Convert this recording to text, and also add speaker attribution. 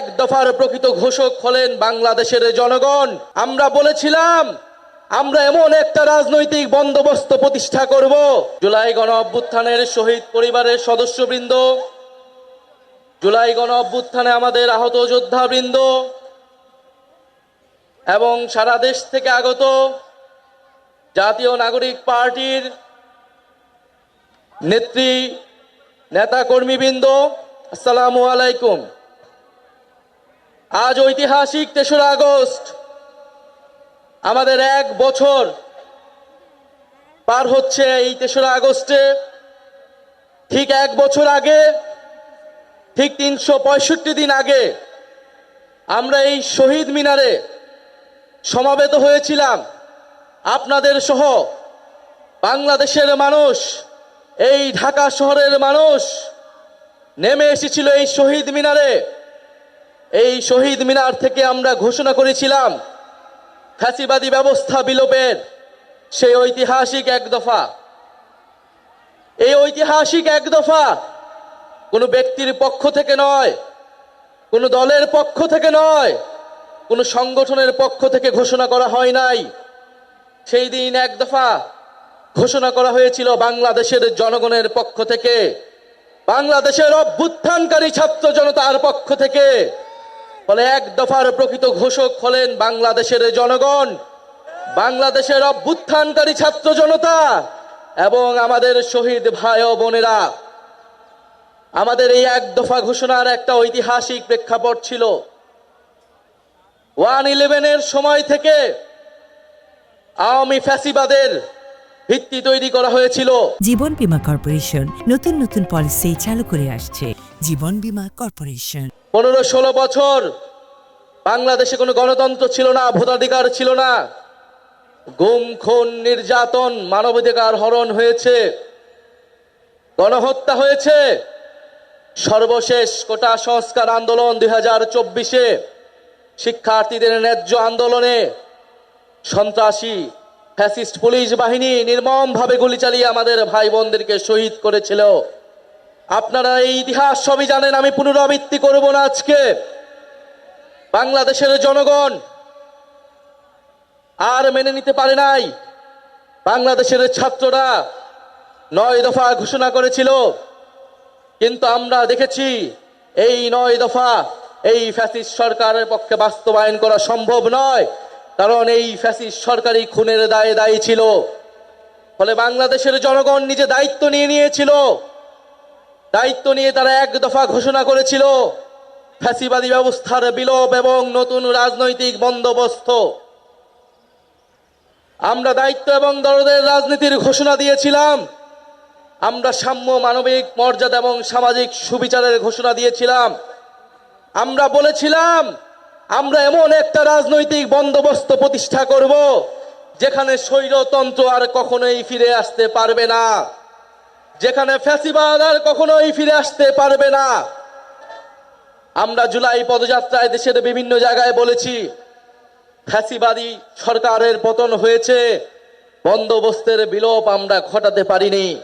Speaker 1: এক দফার প্রকৃত ঘোষক হলেন বাংলাদেশের জনগণ। আমরা বলেছিলাম, আমরা এমন একটা রাজনৈতিক বন্দোবস্ত প্রতিষ্ঠা করব। জুলাই গণ অভ্যুত্থানের শহীদ পরিবারের সদস্যবৃন্দ, জুলাই গণ অভ্যুত্থানে আমাদের আহত যোদ্ধাবৃন্দ, এবং সারা দেশ থেকে আগত জাতীয় নাগরিক পার্টির নেত্রী নেতা কর্মীবৃন্দ আসসালামু আলাইকুম। আজ ঐতিহাসিক তেসরা আগস্ট। আমাদের এক বছর পার হচ্ছে এই তেসরা আগস্টে। ঠিক এক বছর আগে, ঠিক তিনশো পঁয়ষট্টি দিন আগে আমরা এই শহীদ মিনারে সমাবেত হয়েছিলাম। আপনাদের সহ বাংলাদেশের মানুষ, এই ঢাকা শহরের মানুষ নেমে এসেছিল এই শহীদ মিনারে। এই শহীদ মিনার থেকে আমরা ঘোষণা করেছিলাম, ফ্যাসিবাদী ব্যবস্থা বিলোপের সেই ঐতিহাসিক এক দফা। এই ঐতিহাসিক এক দফা কোনো ব্যক্তির পক্ষ থেকে নয়, কোনো দলের পক্ষ থেকে নয়, কোনো সংগঠনের পক্ষ থেকে ঘোষণা করা হয় নাই। সেই দিন এক দফা ঘোষণা করা হয়েছিল বাংলাদেশের জনগণের পক্ষ থেকে, বাংলাদেশের অভ্যুত্থানকারী ছাত্র জনতার পক্ষ থেকে। ফলে এক দফার প্রকৃত ঘোষক হলেন বাংলাদেশের জনগণ। বাংলাদেশের অভ্যুত্থানকারী ছাত্র জনতা এবং আমাদের শহীদ ভাই ও বোনেরা। আমাদের এই এক দফা ঘোষণার একটা ঐতিহাসিক প্রেক্ষাপট ছিল। ওয়ান ইলেভেনের সময় থেকে আওয়ামী ফ্যাসিবাদের ভিত্তি তৈরি করা হয়েছিল।
Speaker 2: জীবন বীমা কর্পোরেশন নতুন নতুন পলিসি চালু করে আসছে। জীবন বীমা কর্পোরেশন।
Speaker 1: পনেরো ষোলো বছর। বাংলাদেশে কোনো গণতন্ত্র ছিল না ভোটাধিকার ছিল না। গুম খুন নির্যাতন মানবাধিকার হরণ হয়েছে। গণহত্যা হয়েছে। সর্বশেষ কোটা সংস্কার আন্দোলন দুই হাজার চব্বিশে। শিক্ষার্থীদের ন্যায্য আন্দোলনে। সন্ত্রাসী ফ্যাসিস্ট পুলিশ বাহিনী নির্মমভাবে গুলি চালিয়ে আমাদের ভাই বোনদেরকে শহীদ করেছিল। আপনারা এই ইতিহাস সবই জানেন, আমি পুনরাবৃত্তি করব না আজকে। বাংলাদেশের জনগণ আর মেনে নিতে পারে নাই। বাংলাদেশের ছাত্ররা নয় দফা ঘোষণা করেছিল, কিন্তু আমরা দেখেছি এই নয় দফা এই ফ্যাসিস্ট সরকারের পক্ষে বাস্তবায়ন করা সম্ভব নয়। কারণ এই ফ্যাসিস্ট সরকারি খুনের দায়ে দায়ী ছিল। ফলে বাংলাদেশের জনগণ নিজে দায়িত্ব নিয়ে নিয়েছিল। দায়িত্ব নিয়ে তারা এক দফা ঘোষণা করেছিল, ফ্যাসিবাদী ব্যবস্থার বিলোপ এবং নতুন রাজনৈতিক বন্দোবস্ত। আমরা দায়িত্ব এবং দরদের রাজনীতির ঘোষণা দিয়েছিলাম। আমরা সাম্য মানবিক মর্যাদা এবং সামাজিক সুবিচারের ঘোষণা দিয়েছিলাম। আমরা বলেছিলাম আমরা এমন একটা রাজনৈতিক বন্দোবস্ত প্রতিষ্ঠা করব, যেখানে স্বৈরতন্ত্র আর কখনোই ফিরে আসতে পারবে না, যেখানে ফ্যাসিবাদ আর কখনোই ফিরে আসতে পারবে না। আমরা জুলাই পদযাত্রায় দেশের বিভিন্ন জায়গায় বলেছি, ফ্যাসিবাদী সরকারের পতন হয়েছে, বন্দোবস্তের বিলোপ আমরা ঘটাতে পারিনি।